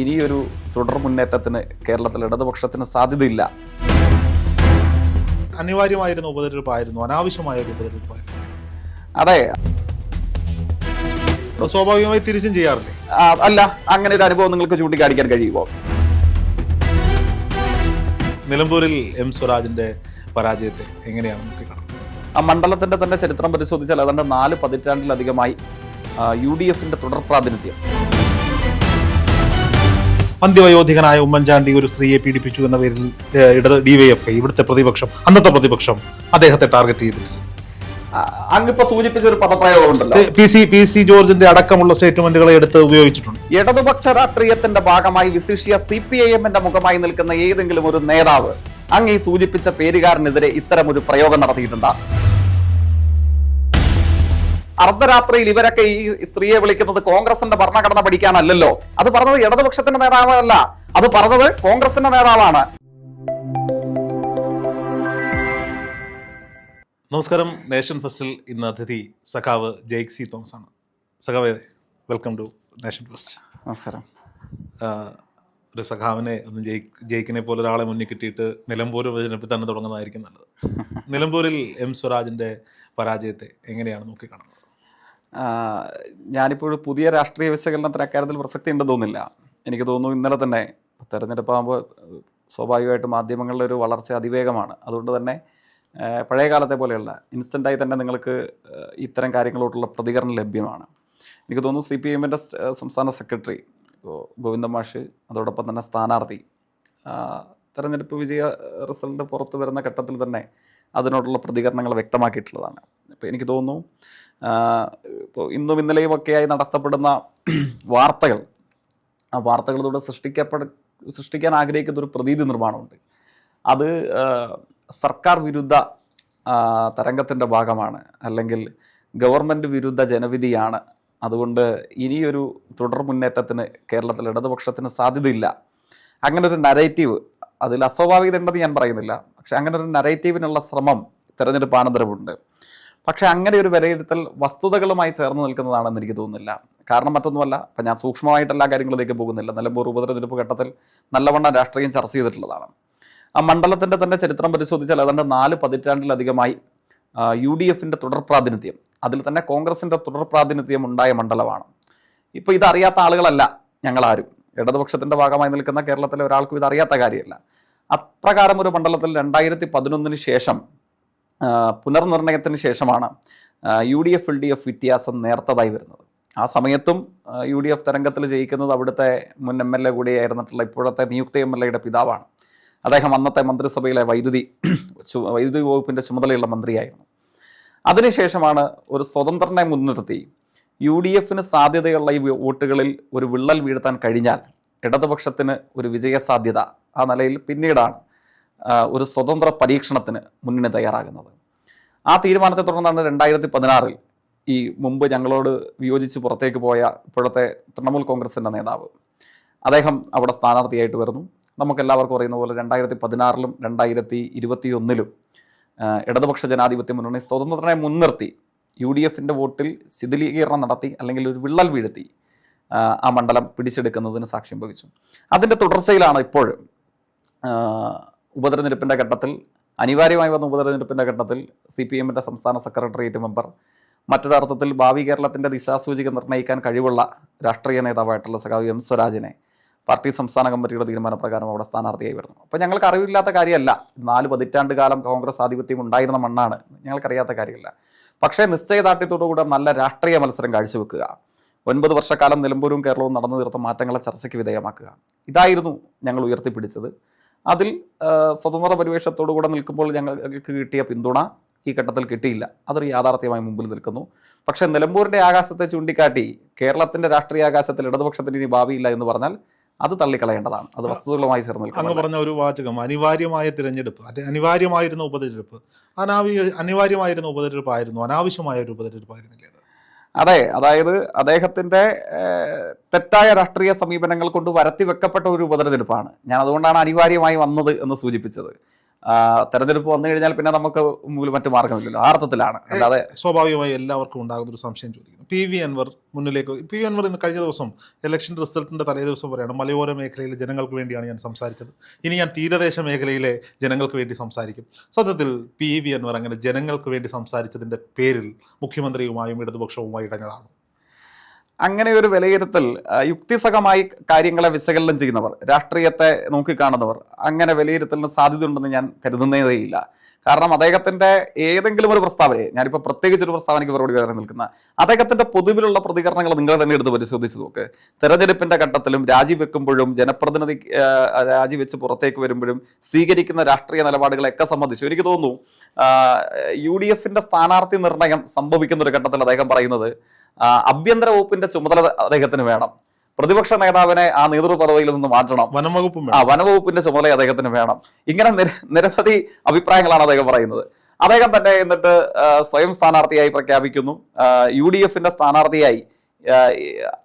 ഇനിയൊരു തുടർ മുന്നേറ്റത്തിന് കേരളത്തിൽ ഇടതുപക്ഷത്തിന് സാധ്യതയില്ല. അനിവാര്യമായിരുന്ന ഉപതെരഞ്ഞെടുപ്പായിരുന്നു അനാവശ്യമായ ഒരു ഉപതെരഞ്ഞെടുപ്പായിരുന്നു. അതെ. അത് സ്വാഭാവികമായി തിരിച്ചും ചെയ്യാറില്ലേ? ആ, അല്ല അങ്ങനെ ഒരു അനുഭവം നിങ്ങൾക്ക് ചൂണ്ടിക്കാണിക്കാൻ കഴിയുമോ? നിലമ്പൂരിൽ എം സ്വരാജിന്റെ പരാജയത്തെ എങ്ങനെയാണ് നോക്കി കാണുന്നത് ആ മണ്ഡലത്തിന്റെ തന്നെ ചരിത്രം പരിശോധിച്ചാൽ അതിന്റെ നാല് പതിറ്റാണ്ടിലധികമായി യു ഡി എഫിന്റെ തുടർ പ്രാതിനിധ്യം. അന്ത്യവയോധികനായ ഉമ്മൻചാണ്ടി ഒരു സ്ത്രീയെ പീഡിപ്പിച്ചു എന്ന പേരിൽ ഇടത് ഡിവൈഎഫ്ഐ ഇവിടുത്തെ പ്രതിപക്ഷം അന്നത്തെ പ്രതിപക്ഷം അദ്ദേഹത്തെ ടാർഗറ്റ് ചെയ്തിട്ടില്ല. അങ്ങിപ്പോ സൂചിപ്പിച്ച ഒരു പദപ്രയോഗം ഉണ്ടല്ലോ ഏഹ്, പി സി പി സി ജോർജിന്റെ അടക്കമുള്ള സ്റ്റേറ്റ്മെന്റുകളെ എടുത്ത് ഉപയോഗിച്ചിട്ടുണ്ട്. ഇടതുപക്ഷ രാഷ്ട്രീയത്തിന്റെ ഭാഗമായി വിശിഷ്യ സി പി ഐ എമ്മിന്റെ മുഖമായി നിൽക്കുന്ന ഏതെങ്കിലും ഒരു നേതാവ് അങ്ങ് ഈ സൂചിപ്പിച്ച പേരുകാരനെതിരെ ഇത്തരം ഒരു പ്രയോഗം നടത്തിയിട്ടുണ്ടാ? അർദ്ധരാത്രിയിൽ ഇവരൊക്കെ ഈ സ്ത്രീയെ വിളിക്കുന്നത് കോൺഗ്രസിന്റെ ഭരണഘടന പഠിക്കാനല്ലല്ലോ. അത് പറഞ്ഞത് ഇടതുപക്ഷത്തിന്റെ നേതാവല്ല. അത് പറഞ്ഞത് കോൺഗ്രസിന്റെ നേതാവാണ്. നമസ്കാരം. നേഷൻ ഫസ്റ്റിൽ ഇന്ന് അതിഥി സഖാവ് ജെയ്ക് സി തോമസ് ആണ്. സഖാവ് വെൽക്കം ടു നേഷൻ ഫസ്റ്റ്. നമസ്കാരം. ഒരു സഖാവിനെ ഒന്ന് ജയിക്ക് ജയിക്കിനെ പോലെ ഒരാളെ മുന്നിൽ കിട്ടിയിട്ട് നിലമ്പൂർ വിഭജനത്തിൽ തന്നെ തുടങ്ങുന്നതായിരിക്കും നല്ലത്. നിലമ്പൂരിൽ എം സ്വരാജിന്റെ പരാജയത്തെ എങ്ങനെയാണ് നോക്കിക്കാണുന്നത്? ഞാനിപ്പോൾ പുതിയ രാഷ്ട്രീയ വിശകലനത്തിന് അക്കാര്യത്തിൽ പ്രസക്തി ഉണ്ടെന്ന് തോന്നുന്നില്ല. എനിക്ക് തോന്നുന്നു ഇന്നലെ തന്നെ തെരഞ്ഞെടുപ്പാകുമ്പോൾ സ്വാഭാവികമായിട്ടും മാധ്യമങ്ങളുടെ ഒരു വളർച്ച അതിവേഗമാണ്. അതുകൊണ്ട് തന്നെ പഴയ കാലത്തെ പോലെയുള്ള ഇൻസ്റ്റന്റായി തന്നെ നിങ്ങൾക്ക് ഇത്തരം കാര്യങ്ങളോട്ടുള്ള പ്രതികരണം ലഭ്യമാണ്. എനിക്ക് തോന്നുന്നു സി പി എമ്മിന്റെ സംസ്ഥാന സെക്രട്ടറി ഗോവിന്ദ മാഷ് അതോടൊപ്പം തന്നെ സ്ഥാനാർത്ഥി തെരഞ്ഞെടുപ്പ് വിജയ റിസൾട്ട് പുറത്തു വരുന്ന ഘട്ടത്തിൽ തന്നെ അതിനോടുള്ള പ്രതികരണങ്ങൾ വ്യക്തമാക്കിയിട്ടുള്ളതാണ്. അപ്പോൾ എനിക്ക് തോന്നുന്നു ഇപ്പോൾ ഇന്നും ഇന്നലെയും ഒക്കെയായി നടത്തപ്പെടുന്ന വാർത്തകൾ. ആ വാർത്തകളിലൂടെ സൃഷ്ടിക്കപ്പെട സൃഷ്ടിക്കാൻ ആഗ്രഹിക്കുന്ന ഒരു പ്രതീതി നിർമ്മാണമുണ്ട്. അത് സർക്കാർ വിരുദ്ധ തരംഗത്തിന്റെ ഭാഗമാണ്. അല്ലെങ്കിൽ ഗവൺമെന്റ് വിരുദ്ധ ജനവിധിയാണ്. അതുകൊണ്ട് ഇനിയൊരു തുടർ മുന്നേറ്റത്തിന് കേരളത്തിൽ ഇടതുപക്ഷത്തിന് സാധ്യതയില്ല. അങ്ങനെ ഒരു നരേറ്റീവ് അതിൽ അസ്വാഭാവികത ഉണ്ടെന്ന് ഞാൻ പറയുന്നില്ല. പക്ഷേ അങ്ങനെ ഒരു നരേറ്റീവിനുള്ള ശ്രമം തെരഞ്ഞെടുപ്പ് അനന്തരമുണ്ട് പക്ഷെ അങ്ങനെ ഒരു വിലയിരുത്തൽ വസ്തുതകളുമായി ചേർന്ന് നിൽക്കുന്നതാണെന്ന് എനിക്ക് തോന്നുന്നില്ല. കാരണം മറ്റൊന്നുമല്ല ഇപ്പം ഞാൻ സൂക്ഷ്മമായിട്ട് എല്ലാ കാര്യങ്ങളിലേക്ക് പോകുന്നില്ല. നിലമ്പൂർ ഉപതെരഞ്ഞെടുപ്പ് ഘട്ടത്തിൽ നല്ലവണ്ണം രാഷ്ട്രീയം ചർച്ച ചെയ്തിട്ടുള്ളതാണ്. ആ മണ്ഡലത്തിന്റെ തന്നെ ചരിത്രം പരിശോധിച്ചാൽ ഏതാണ്ട് നാല് പതിറ്റാണ്ടിലധികമായി യു ഡി എഫിന്റെ തുടർ പ്രാതിനിധ്യം അതിൽ തന്നെ കോൺഗ്രസിന്റെ തുടർ പ്രാതിനിധ്യം ഉണ്ടായ മണ്ഡലമാണ്. ഇപ്പോൾ ഇതറിയാത്ത ആളുകളല്ല ഞങ്ങളാരും. ഇടതുപക്ഷത്തിന്റെ ഭാഗമായി നിൽക്കുന്ന കേരളത്തിലെ ഒരാൾക്കും ഇതറിയാത്ത കാര്യമല്ല. അപ്രകാരം ഒരു മണ്ഡലത്തിൽ രണ്ടായിരത്തി പതിനൊന്നിന് ശേഷം പുനർനിർണയത്തിന് ശേഷമാണ് U D F L D F വ്യത്യാസം നേർത്തതായി വരുന്നത്. ആ സമയത്തും യു ഡി എഫ് തരംഗത്തിൽ ജയിക്കുന്നത് അവിടുത്തെ മുൻ എം എൽ എ കൂടിയായിരുന്നിട്ടുള്ള ഇപ്പോഴത്തെ നിയുക്ത എം എൽ എയുടെ പിതാവാണ്. അദ്ദേഹം അന്നത്തെ മന്ത്രിസഭയിലെ വൈദ്യുതി വൈദ്യുതി വകുപ്പിന്റെ ചുമതലയുള്ള മന്ത്രിയായിരുന്നു. അതിനുശേഷമാണ് ഒരു സ്വതന്ത്രനെ മുൻനിർത്തി യു ഡി എഫിന് സാധ്യതയുള്ള ഈ വോട്ടുകളിൽ ഒരു വിള്ളൽ വീഴ്ത്താൻ കഴിഞ്ഞാൽ ഇടതുപക്ഷത്തിന് ഒരു വിജയസാധ്യത ആ നിലയിൽ പിന്നീടാണ് ഒരു സ്വതന്ത്ര പരീക്ഷണത്തിന് മുന്നിന് തയ്യാറാകുന്നത്. ആ തീരുമാനത്തെ തുടർന്നാണ് രണ്ടായിരത്തി പതിനാറിൽ ഈ മുമ്പ് ഞങ്ങളോട് വിയോജിച്ച് പുറത്തേക്ക് പോയ ഇപ്പോഴത്തെ തൃണമൂൽ കോൺഗ്രസിന്റെ നേതാവ്. അദ്ദേഹം അവിടെ സ്ഥാനാർത്ഥിയായിട്ട് വരുന്നു. നമുക്കെല്ലാവർക്കും അറിയുന്ന പോലെ രണ്ടായിരത്തി പതിനാറിലും രണ്ടായിരത്തി ഇരുപത്തി ഒന്നിലും ഇടതുപക്ഷ ജനാധിപത്യ മുന്നണി സ്വതന്ത്രനെ മുൻനിർത്തി യു ഡി എഫിന്റെ വോട്ടിൽ ശിഥിലീകരണം നടത്തി അല്ലെങ്കിൽ ഒരു വിള്ളൽ വീഴ്ത്തി ആ, മണ്ഡലം പിടിച്ചെടുക്കുന്നതിന് സാക്ഷ്യം വഹിച്ചു. അതിന്റെ തുടർച്ചയിലാണ് ഇപ്പോഴും ഉപതെരഞ്ഞെടുപ്പിന്റെ ഘട്ടത്തിൽ അനിവാര്യമായി വന്ന ഉപതെരഞ്ഞെടുപ്പിന്റെ ഘട്ടത്തിൽ സി പി എമ്മിന്റെ സംസ്ഥാന സെക്രട്ടേറിയറ്റ് മെമ്പർ മറ്റൊരർത്ഥത്തിൽ ഭാവി കേരളത്തിന്റെ ദിശാസൂചിക നിർണയിക്കാൻ കഴിവുള്ള രാഷ്ട്രീയ നേതാവായിട്ടുള്ള സഖാവ് എം സ്വരാജിനെ പാർട്ടി സംസ്ഥാന കമ്മിറ്റിയുടെ തീരുമാനപ്രകാരം അവിടെ സ്ഥാനാർത്ഥിയായി വരുന്നു. അപ്പോൾ ഞങ്ങൾക്ക് അറിവില്ലാത്ത കാര്യമല്ല. നാല് പതിറ്റാണ്ട് കാലം കോൺഗ്രസ് ആധിപത്യം ഉണ്ടായിരുന്ന മണ്ണാണ്. ഞങ്ങൾക്കറിയാത്ത കാര്യമില്ല. പക്ഷേ നിശ്ചയദാർഢ്യത്തോടുകൂടെ നല്ല രാഷ്ട്രീയ മത്സരം കാഴ്ചവെക്കുക. ഒൻപത് വർഷക്കാലം നിലമ്പൂരും കേരളവും നടന്നു തീർത്ത മാറ്റങ്ങളെ ചർച്ചയ്ക്ക് വിധേയമാക്കുക. ഇതായിരുന്നു ഞങ്ങൾ ഉയർത്തിപ്പിടിച്ചത്. അതിൽ സ്വതന്ത്ര പരിവേഷത്തോടുകൂടെ നിൽക്കുമ്പോൾ ഞങ്ങൾക്ക് കിട്ടിയ പിന്തുണ ഈ ഘട്ടത്തിൽ കിട്ടിയില്ല. അതൊരു യാഥാർത്ഥ്യമായി മുമ്പിൽ നിൽക്കുന്നു. പക്ഷേ നിലമ്പൂരിന്റെ ആകാശത്തെ ചൂണ്ടിക്കാട്ടി കേരളത്തിന്റെ രാഷ്ട്രീയ ആകാശത്തിൽ ഇടതുപക്ഷത്തിന് ഇനി ഭാവിയില്ല എന്ന് പറഞ്ഞാൽ അത് തള്ളിക്കളയേണ്ടതാണ്. അത് വസ്തുതകളുമായി ചേർന്ന് അങ്ങ് പറഞ്ഞ ഒരു വാചകം അനിവാര്യമായ തിരഞ്ഞെടുപ്പ് അത് അനിവാര്യമായിരുന്ന ഉപതെരഞ്ഞെടുപ്പ് അനാവി അനിവാര്യമായിരുന്ന ഉപതെരഞ്ഞെടുപ്പായിരുന്നു അനാവശ്യമായ ഒരു ഉപതെരഞ്ഞെടുപ്പായിരുന്നില്ലേ അത് അതെ അതായത് അദ്ദേഹത്തിന്റെ തെറ്റായ രാഷ്ട്രീയ സമീപനങ്ങൾ കൊണ്ട് വരത്തി വെക്കപ്പെട്ട ഒരു ഉപതെരഞ്ഞെടുപ്പാണ്. ഞാൻ അതുകൊണ്ടാണ് അനിവാര്യമായി വന്നത് എന്ന് സൂചിപ്പിച്ചത്. തെരഞ്ഞെടുപ്പ് വന്നു കഴിഞ്ഞാൽ പിന്നെ നമുക്ക് മുമ്പിൽ മറ്റു മാർഗമില്ലല്ലോ ആ അർത്ഥത്തിലാണ് അല്ലാതെ സ്വാഭാവികമായി എല്ലാവർക്കും ഉണ്ടാകുന്ന ഒരു സംശയം ചോദിക്കുന്നു. പി വി അൻവർ മുന്നിലേക്ക് പി വി അൻവർ ഇന്ന് കഴിഞ്ഞ ദിവസം ഇലക്ഷൻ റിസൾട്ടിന്റെ തലേ ദിവസം പറയണം മലയോര മേഖലയിലെ ജനങ്ങൾക്ക് വേണ്ടിയാണ് ഞാൻ സംസാരിച്ചത്. ഇനി ഞാൻ തീരദേശ മേഖലയിലെ ജനങ്ങൾക്ക് വേണ്ടി സംസാരിക്കും. സത്യത്തിൽ പി വി അൻവർ അങ്ങനെ ജനങ്ങൾക്ക് വേണ്ടി സംസാരിച്ചതിന്റെ പേരിൽ മുഖ്യമന്ത്രിയുമായും ഇടതുപക്ഷവുമായി ഇടഞ്ഞതാണ്. അങ്ങനെ ഒരു വിലയിരുത്തൽ യുക്തിസഹമായി കാര്യങ്ങളെ വിശകലനം ചെയ്യുന്നവർ രാഷ്ട്രീയത്തെ നോക്കിക്കാണുന്നവർ അങ്ങനെ വിലയിരുത്തലിന് സാധ്യതയുണ്ടെന്ന് ഞാൻ കരുതുന്നതേയില്ല. കാരണം അദ്ദേഹത്തിന്റെ ഏതെങ്കിലും ഒരു പ്രസ്താവനയെ ഞാനിപ്പോൾ പ്രത്യേകിച്ച് ഒരു പ്രസ്താവനയ്ക്ക് മറുപടി പറയാൻ നിൽക്കുന്ന അദ്ദേഹത്തിന്റെ പൊതുവിലുള്ള പ്രതികരണങ്ങൾ നിങ്ങൾ തന്നെ എടുത്ത് പരിശോധിച്ച് നോക്ക്. തെരഞ്ഞെടുപ്പിന്റെ ഘട്ടത്തിലും രാജിവെക്കുമ്പോഴും ജനപ്രതിനിധി രാജിവെച്ച് പുറത്തേക്ക് വരുമ്പോഴും സ്വീകരിക്കുന്ന രാഷ്ട്രീയ നിലപാടുകളെയൊക്കെ സംബന്ധിച്ചു എനിക്ക് തോന്നുന്നു യു ഡി എഫിന്റെ സ്ഥാനാർത്ഥി നിർണയം സംഭവിക്കുന്ന ഒരു ഘട്ടത്തിൽ അദ്ദേഹം പറയുന്നത് ആഭ്യന്തര വകുപ്പിന്റെ ചുമതല അദ്ദേഹത്തിന് വേണം. പ്രതിപക്ഷ നേതാവിനെ ആ നേതൃത്വ പദവിയിൽ നിന്ന് മാറ്റണം. വനംവകുപ്പ് ആ വനംവകുപ്പിന്റെ ചുമതല അദ്ദേഹത്തിന് വേണം. ഇങ്ങനെ നിര- നിരവധി അഭിപ്രായങ്ങളാണ് അദ്ദേഹം പറയുന്നത്. അദ്ദേഹം തന്നെ എന്നിട്ട് സ്വയം സ്ഥാനാർത്ഥിയായി പ്രഖ്യാപിക്കുന്നു. യു ഡി എഫിന്റെ സ്ഥാനാർത്ഥിയായി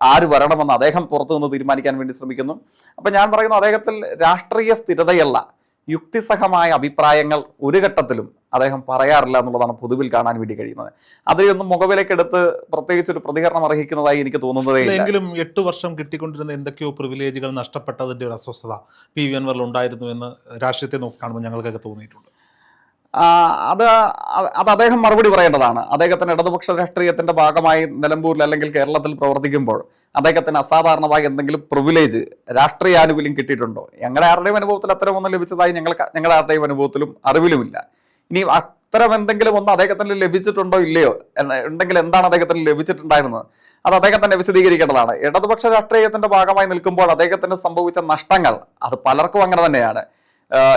ആര് വരണമെന്ന് അദ്ദേഹം പുറത്തു നിന്ന് തീരുമാനിക്കാൻ വേണ്ടി ശ്രമിക്കുന്നു. അപ്പൊ ഞാൻ പറയുന്നു അദ്ദേഹത്തിൽ രാഷ്ട്രീയ സ്ഥിരതയല്ല. യുക്തിസഹമായ അഭിപ്രായങ്ങൾ ഒരു ഘട്ടത്തിലും അദ്ദേഹം പറയാറില്ല എന്നുള്ളതാണ് പൊതുവിൽ കാണാൻ വേണ്ടി കഴിയുന്നത്. അതിലൊന്നും മുഖവിലേക്കെടുത്ത് പ്രത്യേകിച്ച് ഒരു പ്രതികരണം അർഹിക്കുന്നതായി എനിക്ക് തോന്നുന്നത് എങ്കിലും എട്ട് വർഷം കിട്ടിക്കൊണ്ടിരുന്ന എന്തൊക്കെയോ പ്രിവിലേജുകൾ നഷ്ടപ്പെട്ടതിന്റെ ഒരു അസ്വസ്ഥത പി വി അൻവറിൽ ഉണ്ടായിരുന്നു എന്ന് രാഷ്ട്രീയത്തെ നോക്കി കാണുമ്പോൾ ഞങ്ങൾക്കൊക്കെ തോന്നിയിട്ടുണ്ട്. അത് അത് അദ്ദേഹം മറുപടി പറയേണ്ടതാണ്. അദ്ദേഹത്തിന് ഇടതുപക്ഷ രാഷ്ട്രീയത്തിന്റെ ഭാഗമായി നിലമ്പൂരിൽ അല്ലെങ്കിൽ കേരളത്തിൽ പ്രവർത്തിക്കുമ്പോൾ അദ്ദേഹത്തിന് അസാധാരണമായി എന്തെങ്കിലും പ്രിവിലേജ് രാഷ്ട്രീയ ആനുകൂല്യം കിട്ടിയിട്ടുണ്ടോ? ഞങ്ങളുടെ ആരുടെയും അനുഭവത്തിൽ അത്തരമൊന്നും ലഭിച്ചതായി ഞങ്ങൾ ഞങ്ങളുടെ ആരുടെയും അനുഭവത്തിലും അറിവിലുമില്ല. ഇനി അത്തരം എന്തെങ്കിലും ഒന്ന് അദ്ദേഹത്തിന് ലഭിച്ചിട്ടുണ്ടോ ഇല്ലയോ? ഉണ്ടെങ്കിൽ എന്താണ് അദ്ദേഹത്തിന് ലഭിച്ചിട്ടുണ്ടായിരുന്നത്? അത് അദ്ദേഹം വിശദീകരിക്കേണ്ടതാണ്. ഇടതുപക്ഷ രാഷ്ട്രീയത്തിന്റെ ഭാഗമായി നിൽക്കുമ്പോൾ അദ്ദേഹത്തിന് സംഭവിച്ച നഷ്ടങ്ങൾ അത് പലർക്കും അങ്ങനെ തന്നെയാണ്.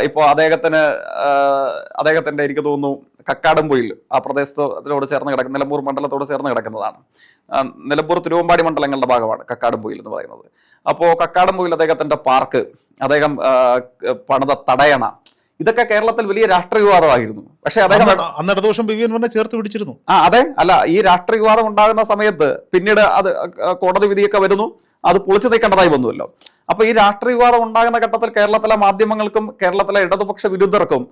ഇപ്പോൾ അദ്ദേഹത്തിന് അദ്ദേഹത്തിന്റെ അദ്ദേഹത്തിന്റെ എനിക്ക് തോന്നുന്നു കക്കാടംപൊയിൽ ആ പ്രദേശത്തോട് ചേർന്ന് കിടക്കുന്ന നിലമ്പൂർ മണ്ഡലത്തോട് ചേർന്ന് കിടക്കുന്നതാണ്. നിലമ്പൂർ തിരുവമ്പാടി മണ്ഡലങ്ങളുടെ ഭാഗമാണ് കക്കാടംപൊയിൽ എന്ന് പറയുന്നത്. അപ്പോൾ കക്കാടംപൊയിൽ അദ്ദേഹത്തിന്റെ പാർക്ക് അദ്ദേഹം പണിത തടയണ ഇതൊക്കെ കേരളത്തിൽ വലിയ രാഷ്ട്രീയ വിവാദമായിരുന്നു. പക്ഷേ അദ്ദേഹം ദിവസം അന്ന് ഇടതുപക്ഷം പി വി ചേർത്ത് പിടിച്ചിരുന്നു. ആ അതെ അല്ല ഈ രാഷ്ട്രീയ വിവാദം ഉണ്ടാകുന്ന സമയത്ത് പിന്നീട് അത് കോടതി വിധിയൊക്കെ വരുന്നു അത് പൊളിച്ചു നീക്കേണ്ടതായി വന്നുവല്ലോ. അപ്പൊ ഈ രാഷ്ട്രീയ വിവാദം ഉണ്ടാകുന്ന ഘട്ടത്തിൽ കേരളത്തിലെ മാധ്യമങ്ങൾക്കും കേരളത്തിലെ ഇടതുപക്ഷ വിരുദ്ധർക്കും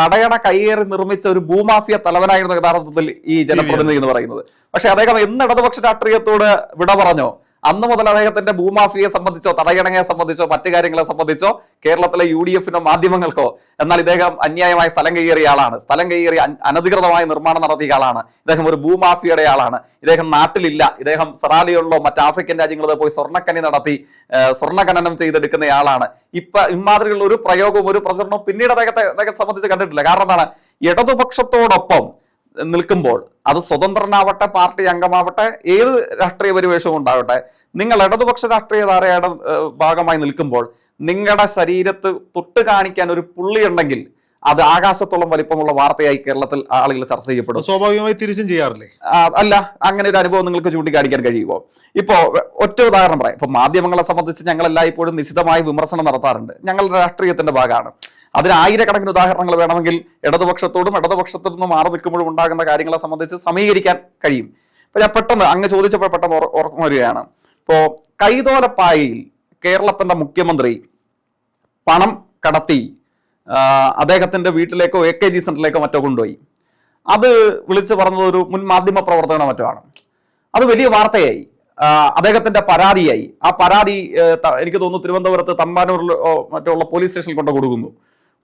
തടയണ കയ്യേറി നിർമ്മിച്ച ഒരു ഭൂമാഫിയ തലവനായിരുന്നു യഥാർത്ഥത്തിൽ ഈ ജനപ്രതിനിധി എന്ന് പറയുന്നത്. പക്ഷെ അദ്ദേഹം എന്ന് ഇടതുപക്ഷ രാഷ്ട്രീയത്തോട് വിട പറഞ്ഞോ? അന്ന് മുതൽ അദ്ദേഹത്തിന്റെ ഭൂമാഫിയെ സംബന്ധിച്ചോ തടയണങ്ങയെ സംബന്ധിച്ചോ മറ്റു കാര്യങ്ങളെ സംബന്ധിച്ചോ കേരളത്തിലെ യു ഡി എഫിനോ മാധ്യമങ്ങൾക്കോ എന്നാൽ ഇദ്ദേഹം അന്യായമായി സ്ഥലം കയ്യേറിയ ആളാണ്. സ്ഥലം കയ്യേറി അൻ- അനധികൃതമായ നിർമ്മാണം നടത്തിയ ആളാണ്. ഇദ്ദേഹം ഒരു ഭൂമാഫിയുടെ ആളാണ്. ഇദ്ദേഹം നാട്ടിലില്ല. ഇദ്ദേഹം സെറാലികളിലോ മറ്റ് ആഫ്രിക്കൻ രാജ്യങ്ങളിൽ പോയി സ്വർണക്കനി നടത്തി സ്വർണഖനനം ചെയ്തെടുക്കുന്ന ആളാണ്. ഇപ്പൊ ഇമാതിരിയുള്ള ഒരു പ്രയോഗവും ഒരു പ്രചരണവും പിന്നീട് അദ്ദേഹത്തെ അദ്ദേഹത്തെ സംബന്ധിച്ച് കണ്ടിട്ടില്ല. കാരണം എന്താണ്? ഇടതുപക്ഷത്തോടൊപ്പം നിൽക്കുമ്പോൾ അത് സ്വതന്ത്രനാവട്ടെ പാർട്ടി അംഗമാവട്ടെ ഏത് രാഷ്ട്രീയ പരിവേഷവും ഉണ്ടാവട്ടെ നിങ്ങൾ ഇടതുപക്ഷ രാഷ്ട്രീയ ധാരയുടെ ഭാഗമായി നിൽക്കുമ്പോൾ നിങ്ങളുടെ ശരീരത്ത് തൊട്ട് കാണിക്കാൻ ഒരു പുള്ളി ഉണ്ടെങ്കിൽ അത് ആകാശത്തോളം വലിപ്പമുള്ള വാർത്തയായി കേരളത്തിൽ ആളുകൾ ചർച്ച ചെയ്യപ്പെടും. സ്വാഭാവികമായി തിരിച്ചും ചെയ്യാറില്ലേ? അല്ല അങ്ങനെ ഒരു അനുഭവം നിങ്ങൾക്ക് ചൂണ്ടിക്കാണിക്കാൻ കഴിയുമോ? ഇപ്പോ ഒറ്റ ഉദാഹരണം പറയാം. ഇപ്പൊ മാധ്യമങ്ങളെ സംബന്ധിച്ച് ഞങ്ങൾ എല്ലായ്പ്പോഴും നിശിതമായ വിമർശനം നടത്താറുണ്ട്. ഞങ്ങളുടെ രാഷ്ട്രീയത്തിന്റെ ഭാഗമാണ്. അതിന് ആയിരക്കണക്കിന് ഉദാഹരണങ്ങൾ വേണമെങ്കിൽ ഇടതുപക്ഷത്തോടും ഇടതുപക്ഷത്തിൽ നിന്ന് മാറി നിൽക്കുമ്പോഴും ഉണ്ടാകുന്ന കാര്യങ്ങളെ സംബന്ധിച്ച് സമീകരിക്കാൻ കഴിയും. ഇപ്പൊ ഞാൻ പെട്ടെന്ന് അങ്ങ് ചോദിച്ചപ്പോൾ പെട്ടെന്ന് ഓർ- ഓർമ്മ വരികയാണ്. ഇപ്പോ കൈതോലപ്പായയിൽ കേരളത്തിന്റെ മുഖ്യമന്ത്രി പണം കടത്തി അദ്ദേഹത്തിന്റെ വീട്ടിലേക്കോ എ കെ ജി സെന്ററിലേക്കോ മറ്റോ കൊണ്ടുപോയി. അത് വിളിച്ചു പറഞ്ഞത് ഒരു മുൻ മാധ്യമ പ്രവർത്തകനോ മറ്റോ ആണ്. അത് വലിയ വാർത്തയായി. അദ്ദേഹത്തിന്റെ പരാതിയായി. ആ പരാതി എനിക്ക് തോന്നുന്നു തിരുവനന്തപുരത്ത് തമ്പാനൂരിൽ മറ്റുള്ള പോലീസ് സ്റ്റേഷനിൽ കൊണ്ട് കൊടുക്കുന്നു.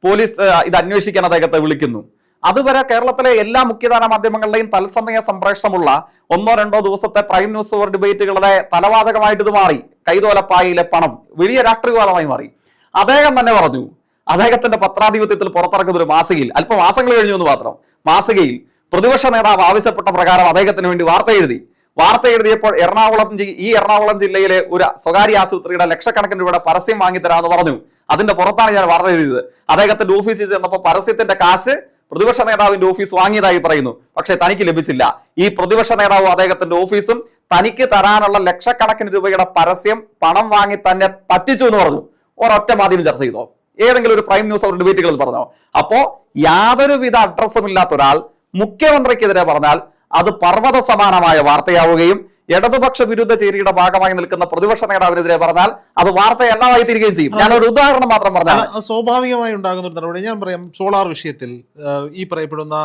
പോലീസ് ഇത് അന്വേഷിക്കാൻ അദ്ദേഹത്തെ വിളിക്കുന്നു. അതുവരെ കേരളത്തിലെ എല്ലാ മുഖ്യധാര മാധ്യമങ്ങളുടെയും തത്സമയ സംപ്രേഷണമുള്ള ഒന്നോ രണ്ടോ ദിവസത്തെ പ്രൈം ന്യൂസ് ഓവർ ഡിബേറ്റുകളുടെ തലവാചകമായിട്ട് ഇത് മാറി. കൈതോലപ്പായിലെ പണം വലിയ രാഷ്ട്രീയവാദമായി മാറി. അദ്ദേഹം തന്നെ പറഞ്ഞു അദ്ദേഹത്തിന്റെ പത്രാധിപത്യത്തിൽ പുറത്തിറക്കുന്ന ഒരു മാസികയിൽ അല്പം മാസങ്ങൾ കഴിഞ്ഞു എന്ന് മാത്രം മാസികയിൽ പ്രതിപക്ഷ നേതാവ് ആവശ്യപ്പെട്ട പ്രകാരം അദ്ദേഹത്തിന് വേണ്ടി വാർത്ത എഴുതി. വാർത്ത എഴുതിയപ്പോൾ എറണാകുളം ഈ എറണാകുളം ജില്ലയിലെ ഒരു സ്വകാര്യ ആശുപത്രിയുടെ ലക്ഷക്കണക്കിന് രൂപയുടെ പരസ്യം വാങ്ങിത്തരാമെന്ന് പറഞ്ഞു. അതിന്റെ പുറത്താണ് ഞാൻ വാർത്ത എഴുതിയത്. അദ്ദേഹത്തിന്റെ ഓഫീസിൽ ചെന്നപ്പോൾ പരസ്യത്തിന്റെ കാശ് പ്രതിപക്ഷ നേതാവിന്റെ ഓഫീസ് വാങ്ങിയതായി പറയുന്നു. പക്ഷേ തനിക്ക് ലഭിച്ചില്ല. ഈ പ്രതിപക്ഷ നേതാവും അദ്ദേഹത്തിന്റെ ഓഫീസും തനിക്ക് തരാനുള്ള ലക്ഷക്കണക്കിന് രൂപയുടെ പരസ്യം പണം വാങ്ങി തന്നെ പറ്റിച്ചു എന്ന് പറഞ്ഞു. ഒരൊറ്റ മാധ്യമം ചർച്ച ചെയ്തോ? ഏതെങ്കിലും ഒരു പ്രൈം ന്യൂസ് അവർ വീട്ടുകളിൽ പറഞ്ഞോ? അപ്പോ യാതൊരുവിധ അഡ്രസ്സും ഇല്ലാത്ത ഒരാൾ മുഖ്യമന്ത്രിക്കെതിരെ പറഞ്ഞാൽ അത് പർവത സമാനമായ വാർത്തയാവുകയും ഇടതുപക്ഷ വിരുദ്ധ ചേരിയുടെ ഭാഗമായി നിൽക്കുന്ന പ്രതിപക്ഷ നേതാവിനെതിരെ പറഞ്ഞാൽ അത് വാർത്ത വാർത്തയല്ലാതായി തീരുകയും ചെയ്യും. ഞാൻ ഒരു ഉദാഹരണം മാത്രം പറഞ്ഞാൽ സ്വാഭാവികമായി ഉണ്ടാകുന്ന ഒരു നടപടി. ഞാൻ പറയാം സോളാർ വിഷയത്തിൽ ഈ പറയപ്പെടുന്ന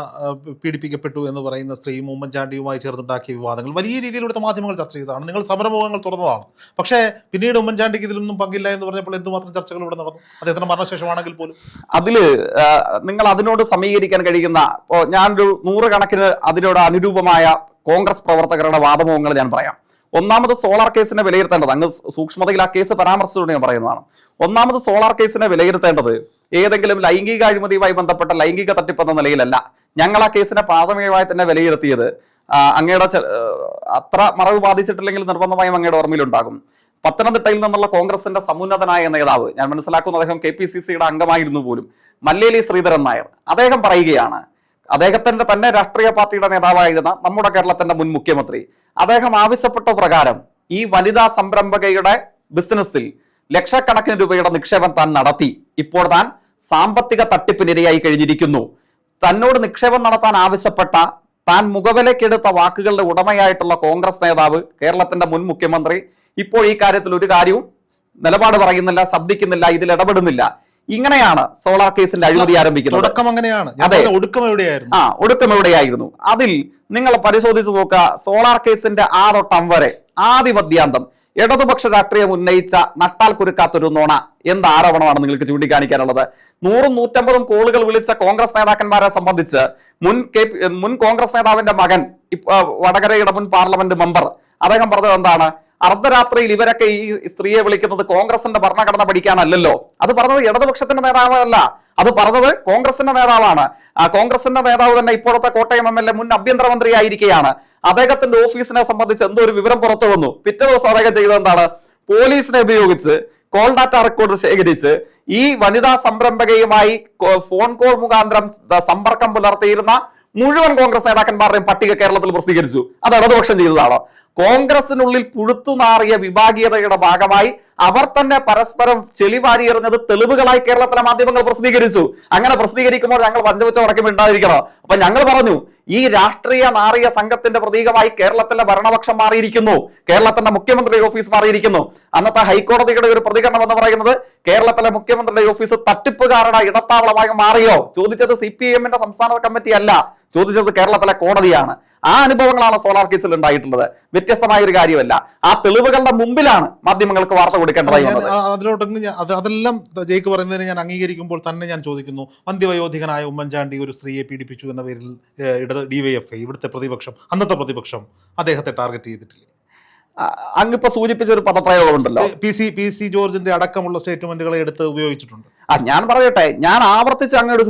പീഡിപ്പിക്കപ്പെട്ടു എന്ന് പറയുന്ന സ്ത്രീയും ഉമ്മൻചാണ്ടിയുമായി ചേർന്നുണ്ടാക്കിയ വിവാദങ്ങൾ വലിയ രീതിയിൽ ഇവിടുത്തെ മാധ്യമങ്ങൾ ചർച്ച ചെയ്തതാണ്. നിങ്ങൾ സമരമുഖങ്ങൾ തുറന്നതാണ്. പക്ഷേ പിന്നീട് ഉമ്മൻചാണ്ടിക്ക് ഇതിലൊന്നും പങ്കില്ല എന്ന് പറഞ്ഞപ്പോൾ എന്തുമാത്രം ചർച്ചകൾ ഇവിടെ നടന്നു? അദ്ദേഹത്തിന് മരണശേഷമാണെങ്കിൽ പോലും? അതിൽ നിങ്ങൾ അതിനോട് സമീകരിക്കാൻ കഴിയുന്ന ഇപ്പോൾ ഞാനൊരു നൂറുകണക്കിന് അതിനോട് അനുരൂപമായ കോൺഗ്രസ് പ്രവർത്തകരുടെ വാദമുഖങ്ങൾ ഞാൻ പറയാം. ഒന്നാമത് സോളാർ കേസിനെ വിലയിരുത്തേണ്ടത് അങ്ങ് സൂക്ഷ്മതയിൽ ആ കേസ് പരാമർശിച്ചുകൊണ്ട് ഞാൻ പറയുന്നതാണ്. ഒന്നാമത് സോളാർ കേസിനെ വിലയിരുത്തേണ്ടത് ഏതെങ്കിലും ലൈംഗിക അഴിമതിയുമായി ബന്ധപ്പെട്ട ലൈംഗിക തട്ടിപ്പെന്ന നിലയിലല്ല. ഞങ്ങൾ ആ കേസിനെ പ്രാഥമികമായി തന്നെ വിലയിരുത്തിയത് അങ്ങയുടെ അത്ര മറവ് ബാധിച്ചിട്ടില്ലെങ്കിൽ നിർബന്ധമായും അങ്ങയുടെ ഓർമ്മയിലുണ്ടാകും. പത്തനംതിട്ടയിൽ നിന്നുള്ള കോൺഗ്രസിന്റെ സമുന്നതനായ നേതാവ് ഞാൻ മനസ്സിലാക്കുന്ന അദ്ദേഹം കെ പി സി സിയുടെ അംഗമായിരുന്നു പോലും മല്ലേലി ശ്രീധരൻ നായർ. അദ്ദേഹം പറയുകയാണ് അദ്ദേഹത്തിന്റെ തന്നെ രാഷ്ട്രീയ പാർട്ടിയുടെ നേതാവായിരുന്ന നമ്മുടെ കേരളത്തിന്റെ മുൻ മുഖ്യമന്ത്രി. അദ്ദേഹം ആവശ്യപ്പെട്ട പ്രകാരം ഈ വനിതാ സംരംഭകയുടെ ബിസിനസ്സിൽ ലക്ഷക്കണക്കിന് രൂപയുടെ നിക്ഷേപം താൻ നടത്തി. ഇപ്പോൾ താൻ സാമ്പത്തിക തട്ടിപ്പിനിരയായി കഴിഞ്ഞിരിക്കുന്നു. തന്നോട് നിക്ഷേപം നടത്താൻ ആവശ്യപ്പെട്ട താൻ മുഖവിലക്കെടുത്ത വാക്കുകളുടെ ഉടമയായിട്ടുള്ള കോൺഗ്രസ് നേതാവ് കേരളത്തിന്റെ മുൻ മുഖ്യമന്ത്രി ഇപ്പോൾ ഈ കാര്യത്തിൽ ഒരു കാര്യവും നിലപാട് പറയുന്നില്ല ശബ്ദിക്കുന്നില്ല ഇതിൽ ഇടപെടുന്നില്ല. ഇങ്ങനെയാണ് സോളാർ കേസിന്റെ അഴിമതി ആരംഭിക്കുന്നത്. തുടക്കം അങ്ങനെയാണ്. അതെ. ഒടുക്കം എവിടെയായിരുന്നു? ആ ഒടുക്കം എവിടെയായിരുന്നു? അതിൽ നിങ്ങൾ പരിശോധിച്ചു നോക്കുക സോളാർ കേസിന്റെ ആ തൊട്ടം വരെ ആദിമധ്യാന്തം ഇടതുപക്ഷ രാഷ്ട്രീയം ഉന്നയിച്ച നട്ടാൽ കുരുക്കാത്തൊരു നോണ എന്ത് ആരോപണമാണ് നിങ്ങൾക്ക് ചൂണ്ടിക്കാണിക്കാനുള്ളത്? നൂറും നൂറ്റമ്പതും കോളുകൾ വിളിച്ച കോൺഗ്രസ് നേതാക്കന്മാരെ സംബന്ധിച്ച് മുൻ കെ മുൻ കോൺഗ്രസ് നേതാവിന്റെ മകൻ ഇപ്പ- വടകരയുടെ മുൻ പാർലമെന്റ് മെമ്പർ അദ്ദേഹം പറഞ്ഞത് എന്താണ്? അർദ്ധരാത്രിയിൽ ഇവരൊക്കെ ഈ സ്ത്രീയെ വിളിക്കുന്നത് കോൺഗ്രസിന്റെ ഭരണഘടന പഠിക്കാനല്ലല്ലോ. അത് പറഞ്ഞത് ഇടതുപക്ഷത്തിന്റെ നേതാവല്ല. അത് പറഞ്ഞത് കോൺഗ്രസിന്റെ നേതാവാണ്. ആ കോൺഗ്രസിന്റെ നേതാവ് തന്നെ ഇപ്പോഴത്തെ കോട്ടയം എം എൽ എ മുൻ ആയിരിക്കുകയാണ് അദ്ദേഹത്തിന്റെ ഓഫീസിനെ സംബന്ധിച്ച് എന്തോ ഒരു വിവരം പുറത്തു വന്നു. പിറ്റേ ദിവസം അദ്ദേഹം ചെയ്തത് എന്താണ്? പോലീസിനെ ഉപയോഗിച്ച് കോൾ ഡാറ്റ റെക്കോർഡ് ശേഖരിച്ച് ഈ വനിതാ സംരംഭകയുമായി ഫോൺ കോൾ മുഖാന്തരം സമ്പർക്കം പുലർത്തിയിരുന്ന മുഴുവൻ കോൺഗ്രസ് നേതാക്കന്മാരുടെയും പട്ടിക കേരളത്തിൽ പ്രസിദ്ധീകരിച്ചു. അത് ഇടതുപക്ഷം ചെയ്തതാണ്? കോൺഗ്രസിനുള്ളിൽ പുഴുത്തുനാറിയ വിഭാഗീയതയുടെ ഭാഗമായി അവർ തന്നെ പരസ്പരം ചെളിവാരി എറിഞ്ഞത് തെളിവുകളായി കേരളത്തിലെ മാധ്യമങ്ങൾ പ്രസിദ്ധീകരിച്ചു. അങ്ങനെ പ്രസിദ്ധീകരിക്കുമ്പോൾ ഞങ്ങൾ പഞ്ചവച്ച അടക്കം ഉണ്ടായിരിക്കണം അപ്പൊ ഞങ്ങൾ പറഞ്ഞു ഈ രാഷ്ട്രീയ നാറിയ സംഘത്തിന്റെ പ്രതീകമായി കേരളത്തിലെ ഭരണപക്ഷം മാറിയിരിക്കുന്നു. കേരളത്തിന്റെ മുഖ്യമന്ത്രി ഓഫീസ് മാറിയിരിക്കുന്നു. അന്നത്തെ ഹൈക്കോടതിയുടെ ഒരു പ്രതികരണം എന്ന് പറയുന്നത് കേരളത്തിലെ മുഖ്യമന്ത്രിയുടെ ഓഫീസ് തട്ടിപ്പുകാരുടെ ഇടത്താവളമായി മാറിയോ? ചോദിച്ചത് സി സംസ്ഥാന കമ്മിറ്റി അല്ല ചോദിച്ചത് കേരളത്തിലെ കോടതിയാണ്. ആ അനുഭവങ്ങളാണ് സോളാർ കേസിൽ ഉണ്ടായിട്ടുള്ളത്. വ്യത്യസ്തമായ ഒരു കാര്യമല്ല. ആ തെളിവുകളുടെ മുമ്പിലാണ് മാധ്യമങ്ങൾക്ക് വാർത്ത കൊടുക്കേണ്ടതായി ഞാൻ വന്നത്. ആ- അതിലോട്ടൊന്ന് ഞാൻ അത് അതെല്ലാം ജയിക്ക് പറയുന്നതിന് ഞാൻ അംഗീകരിക്കുമ്പോൾ തന്നെ ഞാൻ ചോദിക്കുന്നു. അന്ത്യവയോധികനായ ഉമ്മൻചാണ്ടി ഒരു സ്ത്രീയെ പീഡിപ്പിച്ചു എന്ന പേരിൽ ഇടത് ഡിവൈഎഫ്ഐ ഇവിടുത്തെ പ്രതിപക്ഷം അന്നത്തെ പ്രതിപക്ഷം അദ്ദേഹത്തെ ടാർഗറ്റ് ചെയ്തിട്ടില്ല? അങ്ങിപ്പോ സൂചിപ്പിച്ച ഒരു പദപ്രയോഗമുണ്ടല്ലോ. പി സി പി സി ജോർജിന്റെ അടക്കമുള്ള സ്റ്റേറ്റ്മെന്റുകളെ എടുത്ത് ഉപയോഗിച്ചിട്ടുണ്ട്. ആ ഞാൻ പറയട്ടെ ഞാൻ ആവർത്തിച്ച് അങ്ങോട്ട്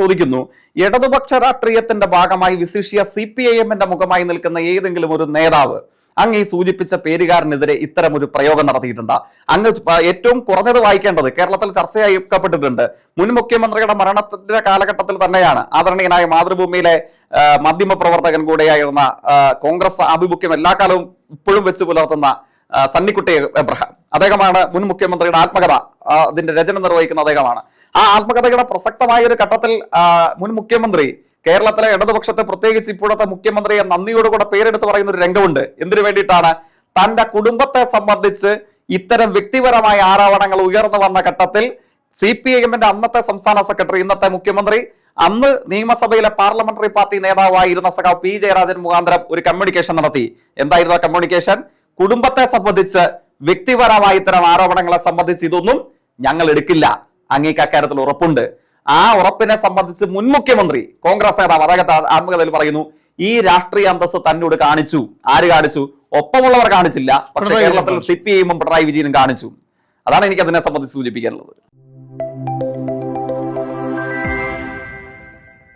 ചോദിക്കുന്നു. ഇടതുപക്ഷ രാഷ്ട്രീയത്തിന്റെ ഭാഗമായി വിശിഷ്യ സി പി ഐ എമ്മിന്റെ മുഖമായി നിൽക്കുന്ന ഏതെങ്കിലും ഒരു നേതാവ് അങ്ങ് ഈ സൂചിപ്പിച്ച പേരുകാരനെതിരെ ഇത്തരം ഒരു പ്രയോഗം നടത്തിയിട്ടുണ്ട്. അങ്ങ് ഏറ്റവും കുറഞ്ഞത് വായിക്കേണ്ടത് കേരളത്തിൽ ചർച്ചയായിക്കപ്പെട്ടിട്ടുണ്ട്. മുൻ മുഖ്യമന്ത്രിയുടെ മരണത്തിന്റെ കാലഘട്ടത്തിൽ തന്നെയാണ് ആദരണീയനായ മാതൃഭൂമിയിലെ മാധ്യമ പ്രവർത്തകൻ കൂടെയായിരുന്ന കോൺഗ്രസ് ആഭിമുഖ്യം എല്ലാ കാലവും ഇപ്പോഴും വെച്ച് പുലർത്തുന്ന സണ്ണിക്കുട്ടി എബ്രഹാം. അദ്ദേഹമാണ് മുൻ മുഖ്യമന്ത്രിയുടെ ആത്മകഥ അതിന്റെ രചന നിർവഹിക്കുന്ന അദ്ദേഹമാണ്. ആ ആത്മകഥയുടെ പ്രസക്തമായ ഒരു ഘട്ടത്തിൽ മുൻ മുഖ്യമന്ത്രി കേരളത്തിലെ ഇടതുപക്ഷത്തെ പ്രത്യേകിച്ച് ഇപ്പോഴത്തെ മുഖ്യമന്ത്രിയെ നന്ദിയോടുകൂടെ പേരെടുത്ത് പറയുന്ന ഒരു രംഗമുണ്ട്. എന്തിനു വേണ്ടിയിട്ടാണ്? തന്റെ കുടുംബത്തെ സംബന്ധിച്ച് ഇത്തരം വ്യക്തിപരമായ ആരോപണങ്ങൾ ഉയർന്നു വന്ന ഘട്ടത്തിൽ സി പി എമ്മിന്റെ അന്നത്തെ സംസ്ഥാന സെക്രട്ടറി ഇന്നത്തെ മുഖ്യമന്ത്രി അന്ന് നിയമസഭയിലെ പാർലമെന്ററി പാർട്ടി നേതാവായിരുന്ന സഖാവ് പി ജയരാജൻ മുഖാന്തരം ഒരു കമ്മ്യൂണിക്കേഷൻ നടത്തി. എന്തായിരുന്നു ആ കമ്മ്യൂണിക്കേഷൻ? കുടുംബത്തെ സംബന്ധിച്ച് വ്യക്തിപരമായ ഇത്തരം ആരോപണങ്ങളെ സംബന്ധിച്ച് ഇതൊന്നും ഞങ്ങൾ എടുക്കില്ല. അങ്ങേക്ക് അക്കാര്യത്തിൽ ഉറപ്പുണ്ട്. ആ ഉറപ്പിനെ സംബന്ധിച്ച് മുൻ മുഖ്യമന്ത്രി കോൺഗ്രസ് നേതാവ് അദ്ദേഹത്തെ ആത്മകഥയിൽ പറയുന്നു ഈ രാഷ്ട്രീയ അന്തസ്സ് തന്നോട് കാണിച്ചു. ആര് കാണിച്ചു? ഒപ്പമുള്ളവർ കാണിച്ചില്ല. പക്ഷേ കേരളത്തിൽ സി പി പിണറായി വിജയനും കാണിച്ചു. അതാണ് എനിക്ക് അതിനെ സംബന്ധിച്ച് സൂചിപ്പിക്കാനുള്ളത്.